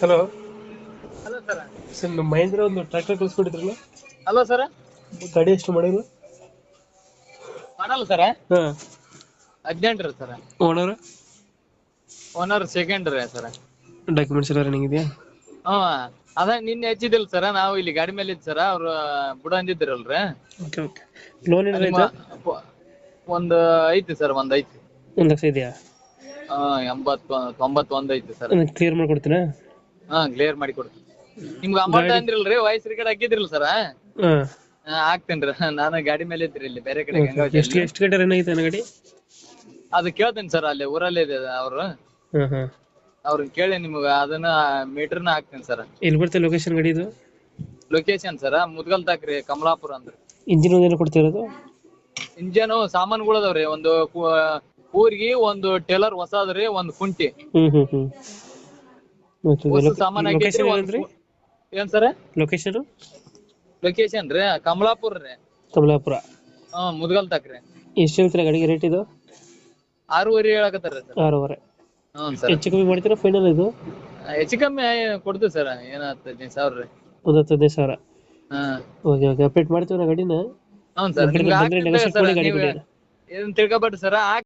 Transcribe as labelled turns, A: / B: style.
A: Hello.
B: Hello sir.
A: Sir ನಮ್ಮ ಮಹೇಂದ್ರ ಒಂದು tractor ಕಳಿಸ್ಕೊಟ್ಟಿದ್ರಲ್ಲ?
B: Hello sir.
A: ಗಾಡಿ ಎಷ್ಟು ಮಾಡಿದ್ರು
B: ಮಾಡಲ್ಲ ಸರ್.
A: ಹಾಂ.
B: ಹದಿನೆಂಟು ರೀ ಸರ್.
A: ಓನರ್?
B: ಓನರ್ ಸೆಕೆಂಡ್ ರೀ ಸರ್.
A: ಡಾಕ್ಯುಮೆಂಟ್ಸ್ ಎಲ್ಲ ರನ್ನಿಂಗ್ ಇದೆಯಾ?
B: ಹಾಂ ಅದ ನಿನ್ನೆ ಹಚ್ಚಿದಿಲ್ಲ ಸರ್. ನಾವು ಇಲ್ಲಿ ಗಾಡಿ ಮೇಲೆ ಇದ್ ಸರ್. ಅವ್ರು ಬುಡ ಅಂದಿದ್ರಲ್ರಿ
A: ಓಕೆ ಓಕೆ ಲೋನ್ ಏನಾರ ಆಯ್ತಾ
B: ಒಂದು ಐತಿ ಸರ್ ಒಂದು ಐತಿ.
A: ಒಂದು ಲಕ್ಷ ಇದೆಯಾ?
B: ಹಾಂ ಎಂಬತ್ತು ತೊಂಬತ್ತೊಂದು ಐತಿ ಸರ್.
A: ಕ್ಲಿಯರ್ ಮಾಡ್ಕೊಡ್ತೀರಾ?
B: ಹಾ ಕ್ಲಿಯರ್ ಮಾಡಿ ಕೊಡ್ತೀನಿ ನಿಮ್ಗೆ ಅಮೌಂಟ್ ಅಂದ್ರಲ್ರಿ ವಾಯ್ಸ್ ರೆಕಾರ್ಡ್ ಹಾಕಿದ್ರಲ್ಲ ಸರ್
A: ಹಾಂ.
B: ಹಾಕ್ತೇನ್ರಿ. ನಾನು ಗಾಡಿ ಮೇಲೆ ಇದ್ರಿ ಇಲ್ಲಿ ಬೇರೆ ಕಡೆ
A: ಎಷ್ಟು
B: ಗಂಗಾವತಿ
A: ಎಷ್ಟು ಗಂಟೆ ರನ್ ಐತೆ ಗಾಡಿ?
B: ಅದು ಕೇಳ್ತೇನೆ ಸರ್ ಅಲ್ಲಿ ಊರಲ್ಲೇ ಇದೆ ಅವ್ರು.
A: ಅವ್ರ ಹಾಂ.
B: ಅವ್ರನ್ನ ಕೇಳಿ ನಿಮ್ಗೆ ಅದನ್ನ ಮೀಟರ್ನ ಹಾಕ್ತೇನೆ ಸರ್
A: ಎಲ್ಲಿ ಬರ್ತದೆ ಲೊಕೇಶನ್ ಗಾಡಿ ಇದು?
B: ಲೊಕೇಶನ್ ಸರ್ ಮುದ್ಗಲ್ ತಾಕ್ರಿ ಕಮಲಾಪುರ ಅಂದ್ರೆ.
A: ಇಂಜಿನ್ ಒಂದೇನು ಕೊಡ್ತಿರೋದು?
B: ಇಂಜನ್ ಸಾಮಾನುಗಳು ಅದಾವ್ರಿ ಒಂದು ಕೂರ್ಗಿ ಒಂದು ಟೇಲರ್ ಹೊಸ ಅದ್ರಿ ಒಂದು ಕುಂಟಿ. ಏನ್ ಸರ್?
A: ಲೊಕೇಶನ್
B: ಲೊಕೇಶನ್ ರೀ ಕಮಲಾಪುರ ರೀ.
A: ಕಮಲಾಪುರ.
B: ಹಾ ಮುದ್ಗಲ್ ರೀ.
A: ಎಷ್ಟು ಹೇಳ್ತೀರಾ ಗಾಡಿಗೆ ರೇಟ್ ಇದು?
B: ಆರೂವರೆ ಹೇಳಕತ್ತಾರ ಸರ್.
A: ಆರೂವರೆ.
B: ಹ್ಞೂ ಸರ್.
A: ಹೆಚ್ಚು ಕಮ್ಮಿ ಮಾಡ್ತೀರಾ ಫೈನಲ್ ಇದು?
B: ಹೆಚ್ಚು ಕಮ್ಮಿ ಕೊಡ್ತೀವಿ ಸರ್. ಏನ್ ಹದಿನೈದು ಸಾವಿರ ರೀ.
A: ಒಂದು ಹತ್ತು ಹದಿನೈದು ಸಾವಿರ.
B: ಹಾ.
A: ಓಕೆ ಓಕೆ ಅಪ್ಡೇಟ್ ಮಾಡ್ತೀವಿ ನಾ ಗಾಡಿನ.
B: ಹ್ಞೂ ಸರ್.
A: ಏನು
B: ನಿಮ್ಗೆ
A: ಬಂದ್ರೆ
B: ಸರ್
A: ಮಾಡಿ
B: ನೀವು ಇದನ್ನ ತಿಳ್ಕೊಬೇಡ್ರಿ ಸರ್.